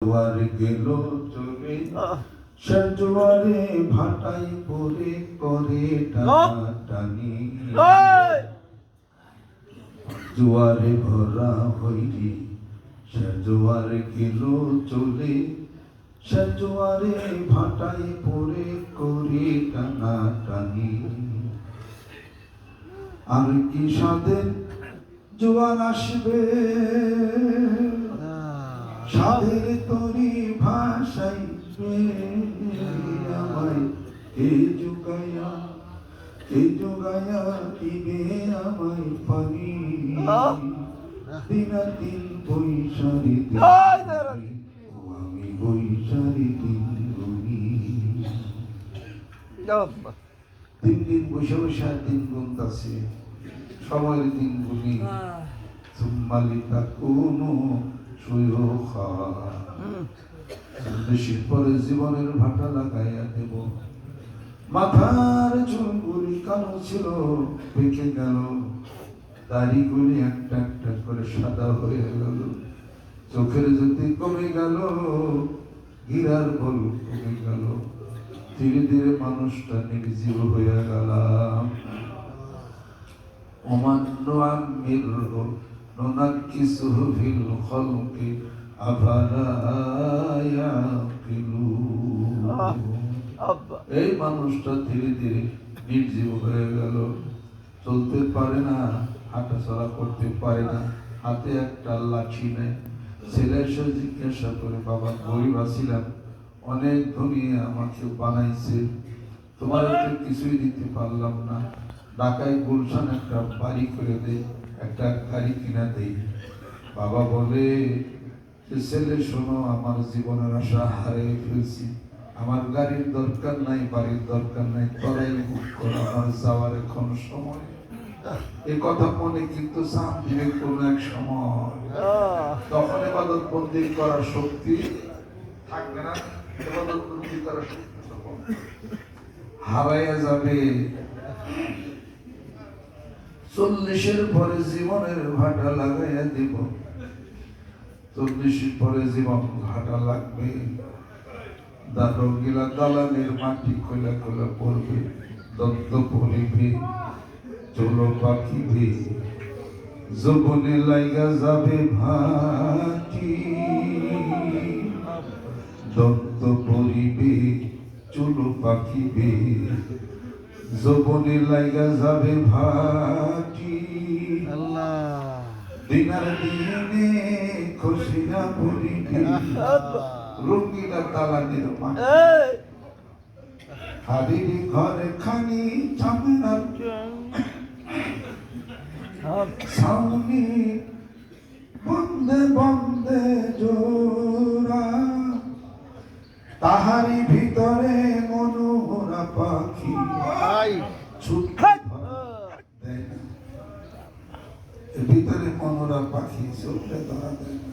জোয়ার গেল চলে সে ভাটাই পরে করে টানি জোয়ারে ভরা হইলি সে গেল চলে সে ভাটাই পরে করে টানা টানি। আর কি সাদের জোয়ার আসবে? সাদের তরি ভাসাইবে আমায় কে যুগায়া কে যুগায়া দিবে আমায় পানি। দিনা দিন বৈশারি দিন আমি বৈশারি দিন গুনি। তিন দিন বসে বসে আর দিন গুনতাছে সময়ের দিন গুনি। সুম্মালিকা কোনো বেশি পরে জীবনের ভাটা লাগাইয়া দেব মাথার চুলগুলি কালো ছিল পেকে গেল দাড়িগুলি একটা একটা করে সাদা হয়ে গেল চোখের যদি কমে গেল গিরার বল কমে গেল ধীরে ধীরে মানুষটা নির্জীব হয়ে গেলাম অমান্য আমির ننكسه في الخلق أفلا يعقلون এই মানুষটা ধীরে ধীরে নির্জীব হয়ে গেল চলতে পারে না হাঁটা চলা করতে পারে না হাতে একটা লাঠি নেই ছেলে এসে জিজ্ঞাসা করে বাবা গরিব আছিলাম অনেক ধনী আমাকে বানাইছে তোমার তো কিছুই দিতে পারলাম না ঢাকায় গুলশান একটা বাড়ি করে দে একটা গাড়ি কিনা দেই। বাবা বলে ছেলে, শোনো, আমার জীবনের আশা হারিয়ে ফেলছি। আমার গাড়ির দরকার নাই, বাড়ির দরকার নাই তরাই বুক করো আমার যাওয়ার এখন সময় এই কথা মনে কিন্তু চাপ দিবে কোনো এক সময়। তখন এবাদত বন্দি করার শক্তি থাকবে না, এবাদত বন্দি করার শক্তি হারাইয়া যাবে। চল্লিশের পরে জীবনের ভাটা লাগাইয়া দিব। চল্লিশের পরে জীবন ভাটা লাগবে। দাদর গিলা দালানের মাটি কইলা কইলা পড়বে দত্ত পড়িবে, চলো পাখিবে যৌবনে লাইগা যাবে ভাটি। দত্ত পড়িবে, চলো পাখিবে যৌবনে লাইগা যাবে ভাটি। দিনার দিনে খুশিরা পড়িবে রঙ্গিলা মাটি হারিরি ঘরে খানি চামড়ার সাউনি বন্দে বন্দে জোড়া। তাহারি না। এর ভিতরে মনোরা পাখি ছুটে ধরা দেয় না।